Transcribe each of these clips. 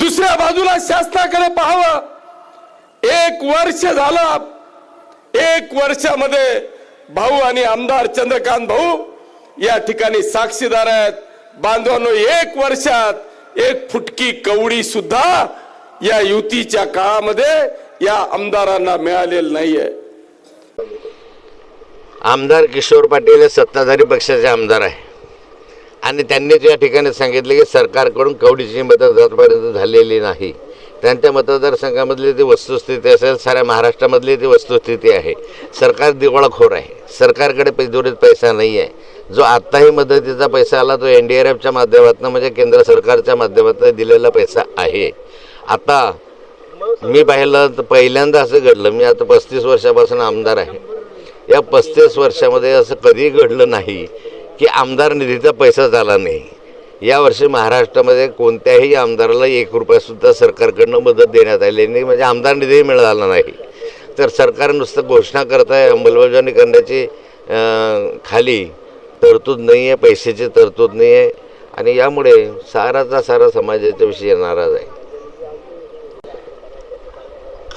दुसऱ्या बाजूला शासनाकडे पाहावं. एक वर्ष झालं. एक वर्षामध्ये भाऊ आणि आमदार चंद्रकांत भाऊ या ठिकाणी साक्षीदार आहेत. बांधवांनो एक वर्षात एक फुटकी कवडी सुद्धा या युतीच्या काळामध्ये या आमदारांना मिळालेलं नाहीये. आमदार किशोर पाटील हे सत्ताधारी पक्षाचे आमदार आहे आणि त्यांनीच या ठिकाणी सांगितले की सरकारकडून कवडीची मदत आतापर्यंत झालेली नाही त्यांच्या मतदारसंघामधली ती वस्तुस्थिती असेल साऱ्या महाराष्ट्रामधली ती वस्तुस्थिती आहे. सरकार दिवाळखोर आहे. सरकारकडे पैदुरीत पैसा नाही आहे. जो आत्ताही मदतीचा पैसा आला तो एन डी आर एफच्या माध्यमातून म्हणजे केंद्र सरकारच्या माध्यमातून दिलेला पैसा आहे. आता मी पाहिलं तर पहिल्यांदा असं घडलं मी आता पस्तीस वर्षापासून आमदार आहे. या पस्तीस वर्षामध्ये असं कधी घडलं नाही. की आमदार निधीचा पैसा झाला नाही. यावर्षी महाराष्ट्रामध्ये कोणत्याही आमदाराला एक रुपयासुद्धा सरकारकडनं मदत देण्यात आली नाही म्हणजे आमदार निधीही मिळाला नाही. तर सरकार नुसतं घोषणा करत आहे अंमलबजावणी करण्याची खाली तरतूद नाही आहे पैशाची तरतूद नाही आहे आणि यामुळे साराचा सारा समाजाच्या विषयी नाराज आहे.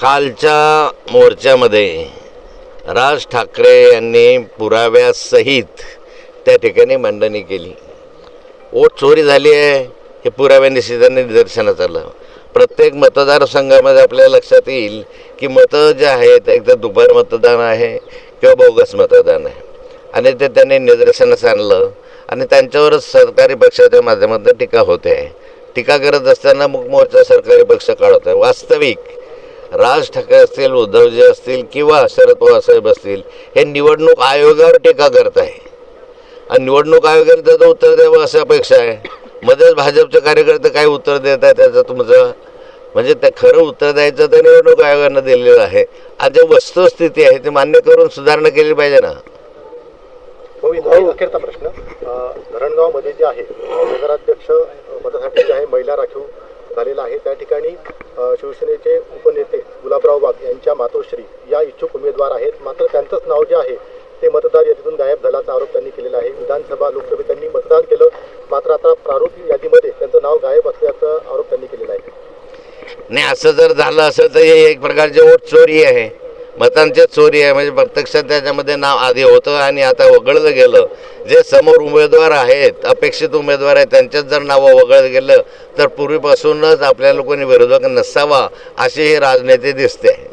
कालच्या मोर्चामध्ये राज ठाकरे यांनी पुराव्यासहित त्या ठिकाणी मांडणी केली. वोट चोरी झाली आहे हे पुराव्याने निश्चिताने निदर्शनात आलं. प्रत्येक मतदारसंघामध्ये आपल्या लक्षात येईल की मतं जे आहेत एकदा दुपार मतदान आहे किंवा बोगस मतदान आहे. आणि ते त्यांनी निदर्शनास आणलं आणि त्यांच्यावरच सरकारी पक्षाच्या माध्यमातून टीका होते आहे. टीका करत असताना मग मोर्चा सरकारी पक्ष काढत आहे. वास्तविक राज ठाकरे असतील उद्धवजी असतील किंवा शरद पवार साहेब असतील हे निवडणूक आयोगावर टीका करत आहे. आणि निवडणूक आयोगाने त्याचं उत्तर द्यावं अशी अपेक्षा आहे मध्येच भाजपचे कार्यकर्ते काय उत्तर देत आहे त्याचं तुमचं म्हणजे ते खरं उत्तर द्यायचं तर निवडणूक आयोगानं दिलेलं आहे. आणि जे वस्तुस्थिती आहे ती मान्य करून सुधारणा केली पाहिजे ना? हो. अखेरचा प्रश्न. धरणगावमध्ये जे आहे नगराध्यक्ष पदासाठी जे आहे महिला राखीव झालेला आहे. त्या ठिकाणी शिवसेनेचे उपनेते गुलाबराव वाघ यांच्या मातोश्री या इच्छुक उमेदवार आहेत मात्र त्यांचंच नाव जे आहे ते मतदार यादीतून गायब झाल्याचा आरोप त्यांनी केलेला आहे. विधानसभा लोकसभेत त्यांनी मतदान केलं. मात्र आता प्रारूप यादीमध्ये त्यांचं नाव गायब असल्याचा आरोप त्यांनी केलेला आहे. नाही असं जर झालं असं तर हे एक प्रकारचे वोट चोरी आहे. मतांची चोरी आहे. म्हणजे प्रत्यक्षात त्याच्यामध्ये नाव आधी होतं आणि आता वगळलं गेलं. जे समोर उमेदवार आहेत अपेक्षित उमेदवार आहेत त्यांच्यात जर नावं वगळलं गेलं तर पूर्वीपासूनच आपल्या लोकांनी विरोधक नसावा अशी ही राजनीती दिसते.